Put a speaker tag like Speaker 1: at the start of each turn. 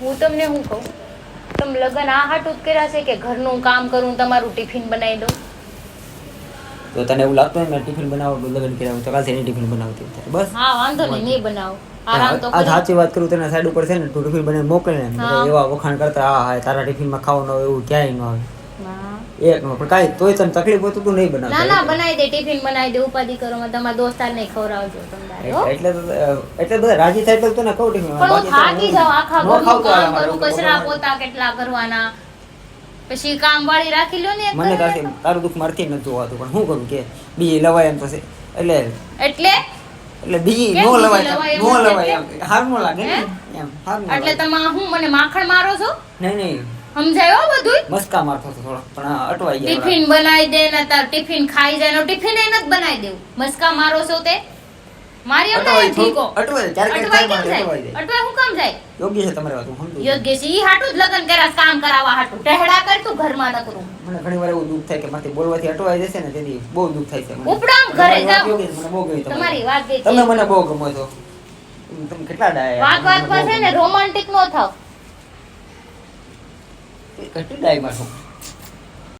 Speaker 1: હું તમને શું કહું? તમે લગ્ન આ હાટું જ કર્યા છે કે ઘરનું કામ કરું તમારું ટિફિન બનાવી દઉં?
Speaker 2: તો તને એવું લાગતું હોય મેં ટિફિન બનાવો લગ્ન કર્યા તો કાલે એની ટિફિન બનાવતી બસ.
Speaker 1: હા વાંધો નહીં નહીં બનાવો. તો
Speaker 2: આ સાચી વાત કરું તને સાઈડ ઉપર છે ને તું ટિફિન બને મોકલે એવા વખાણ કરતા હા હા તારા ટિફિનમાં ખાવાનું એવું ક્યાંય ન આવે.
Speaker 1: હા.
Speaker 2: એક નો પણ કાંઈ તોય તને તકલીફ હોય તો નહીં
Speaker 1: ના ના બનાવી દે ટિફિન બનાવી દે ઉપાધિ કરો માં તમારા દોસ્તાર ને ખવડાવજો તમારે
Speaker 2: એટલે એટલે બધા રાજી થાય એટલે તને કહું ટિફિન
Speaker 1: પણ હું થાકી જાઉં આખા
Speaker 2: ન
Speaker 1: ઘરનું કામ કરું કચરા પોતા કેટલા કરવાના. પછી કામ વાળી રાખી લ્યો ને
Speaker 2: મને કાકી તારું દુઃખ મારથી નથી જોવાતું પણ શું કરું કે બીજી લવાય એમ પછી. એટલે
Speaker 1: એટલે?
Speaker 2: એટલે બીજી નો લવાય નો લવાય એમ. હાર નો લાગે ને એમ હાર
Speaker 1: એટલે તમે હું મને માખણ મારો છો?
Speaker 2: નહીં નહીં.
Speaker 1: સમજાયો બધું
Speaker 2: મસ્કા મારતો થોડો પણ અટવાઈ ગયા
Speaker 1: ટિફિન બનાવી દે ને તાર ટિફિન ખાઈ જાય ને ટિફિન એ નથી બનાવી દેવું. મસ્કા મારો છો તે? મારી અમને ઠીકો
Speaker 2: અટવાઈ ત્યારે
Speaker 1: કે
Speaker 2: અટવાઈ
Speaker 1: કેમ જાય? અટવાઈ હું કામ જાય?
Speaker 2: યોગ્ય છે તમારી વાત હું સમજુ
Speaker 1: યોગ્ય છે. ઈ હાટું જ લગન કર્યા કામ કરાવવા હાટું. ટેહડા કર તું ઘરમાં ન કરું.
Speaker 2: મને ઘણી વાર એવું દુખ થાય કે માથે બોલવાથી અટવાઈ જશે ને તેથી બહુ દુખ થાય છે મને.
Speaker 1: ઉપડામ ઘરે
Speaker 2: વાત છે, મને બહુ ગમી તમારી.
Speaker 1: વાત જે
Speaker 2: તમે મને બહુ ગમો છો. તમે કેટલા ડાયા?
Speaker 1: વાત વાતમાં છે ને રોમાન્ટિક નો થાવ.
Speaker 2: કેટલી ડાયમાં છો